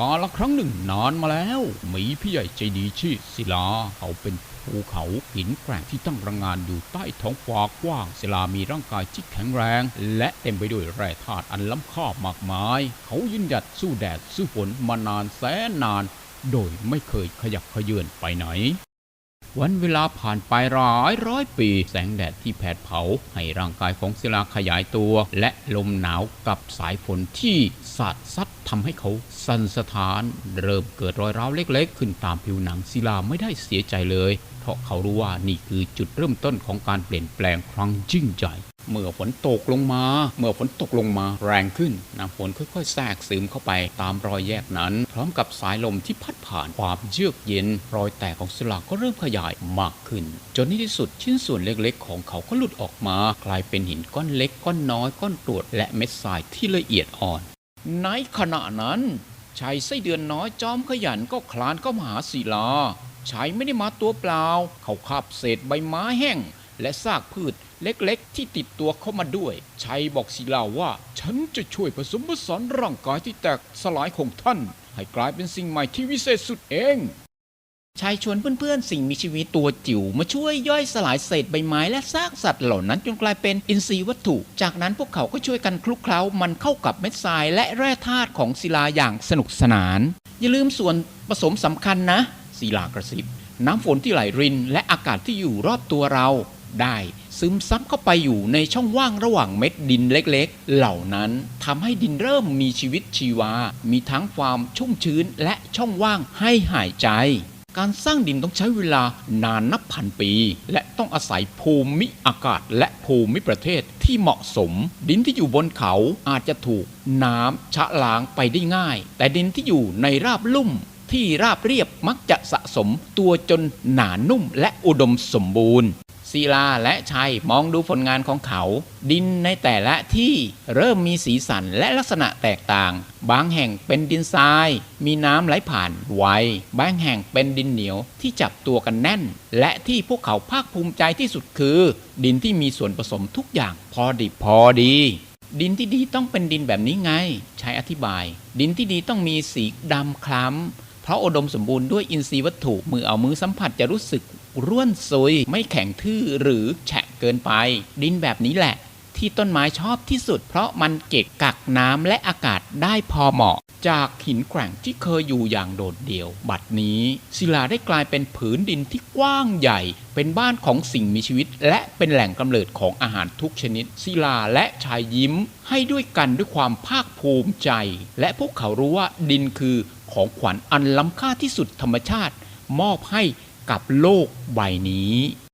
กาละครั้งหนึ่งนานมาแล้ว มีพี่ใหญ่ใจดีชื่อศิลา เขาเป็นภูเขาหินแกร่งที่ตั้งระงานอยู่ใต้ท้องฟ้ากว้างศิลามีร่างกายที่แข็งแรง และเต็มไปด้วยแร่ธาตุอันล้ำค่ามากมาย เขายืนหยัดสู้แดดสู้ฝนมานานแสนนาน โดยไม่เคยขยับเขยือนไปไหน วันเวลาผ่านไปหลายร้อยปี แสงแดดที่แผดเผา ให้ร่างกายของศิลาขยายตัว และลมหนาวกับสายฝนที่สาดซัดทำให้เขาสั่นสะท้าน เริ่มเกิดรอยร้าวเล็กๆ ขึ้นตามผิวหนังศิลาไม่ได้เสียใจเลย เพราะเขารู้ว่านี่คือจุดเริ่มต้นของการเปลี่ยนแปลงครั้งยิ่งใหญ่ เมื่อฝนตกลงมา เมื่อฝนตกลงมาแรงขึ้นน้ำฝนค่อยๆแทรกซึมเข้าไปตามรอยแยกนั้น พร้อมกับสายลมที่พัดผ่านความเยือกเย็น รอยแตกของสลักก็เริ่มขยายมากขึ้น จนในที่สุดชิ้นส่วนเล็กๆ ของเขาก็หลุดออกมา กลายเป็นหินก้อนเล็กก้อนน้อยก้อนกรวดและเม็ดทรายที่ละเอียดอ่อน ในขณะนั้นชายไส้เดือนน้อยจอมขยันก็คลานเข้ามาหาศิลาชายไม่ได้มาตัวเปล่า เขาคาบเศษใบไม้แห้ง และซากพืชเล็กๆ ที่ติดตัวเข้ามาด้วย ชัยบอกศิลาว่า ฉันจะช่วยผสมผสานร่างกายที่แตกสลายของท่าน ให้กลายเป็นสิ่งใหม่ที่วิเศษสุดเองชายชวนเพื่อนๆ สิ่งมีชีวิตตัวจิ๋วมาช่วยย่อยสลายเศษใบไม้และซากสัตว์เหล่านั้นจนกลายเป็นอินทรีย์วัตถุ จากนั้นพวกเขาก็ช่วยกันคลุกเคล้ามันเข้ากับเม็ดทรายและแร่ธาตุของศิลาอย่างสนุกสนาน อย่าลืมส่วนผสมสำคัญนะศิลากระซิบน้ำฝนที่ไหลรินและอากาศที่อยู่รอบตัวเรา ได้ ซึมซับเข้าไปอยู่ในช่องว่างระหว่างเม็ดดินเล็กๆ เหล่านั้นทำให้ดินเริ่มมีชีวิตชีวา มีทั้งความชุ่มชื้นและช่องว่างให้หายใจ การสร้างดินต้องใช้เวลานานนับพันปี และต้องอาศัยภูมิอากาศและภูมิประเทศที่เหมาะสม ดินที่อยู่บนเขาอาจจะถูกน้ำชะล้างไปได้ง่าย แต่ดินที่อยู่ในราบลุ่มที่ราบเรียบมักจะสะสมตัวจนหนานุ่มและอุดมสมบูรณ์ ศิลาและชัยมองดูผลงานของเขา ดินในแต่ละที่เริ่มมีสีสันและลักษณะแตกต่าง บางแห่งเป็นดินทราย มีน้ำไหลผ่านไวบางแห่งเป็นดินเหนียวที่จับตัวกันแน่น และที่พวกเขาภาคภูมิใจที่สุดคือ ดินที่มีส่วนผสมทุกอย่างพอดิบพอดี ดินที่ดีต้องเป็นดินแบบนี้ไงใช้อธิบาย ดินที่ดีต้องมีสีดำคล้ำ เพราะอุดมสมบูรณ์ด้วยอินทรีย์วัตถุมือเอามือสัมผัสจะรู้สึกร่วนซุย ไม่แข็งทื่อหรือแฉะเกินไป ดินแบบนี้แหละ ที่ต้นไม้ชอบที่สุด เพราะมันเก็บกักน้ำและอากาศได้พอเหมาะ จากหินแกร่งที่เคยอยู่อย่างโดดเดี่ยว บัดนี้ ศิลาได้กลายเป็นผืนดินที่กว้างใหญ่ เป็นบ้านของสิ่งมีชีวิต และเป็นแหล่งกำเนิดของอาหารทุกชนิด ศิลาและชายยิ้ม ให้ด้วยกันด้วยความภาคภูมิใจ และพวกเขารู้ว่าดินคือ ของขวัญอันล้ำค่าที่สุดธรรมชาติ มอบให้กับโลกใบนี้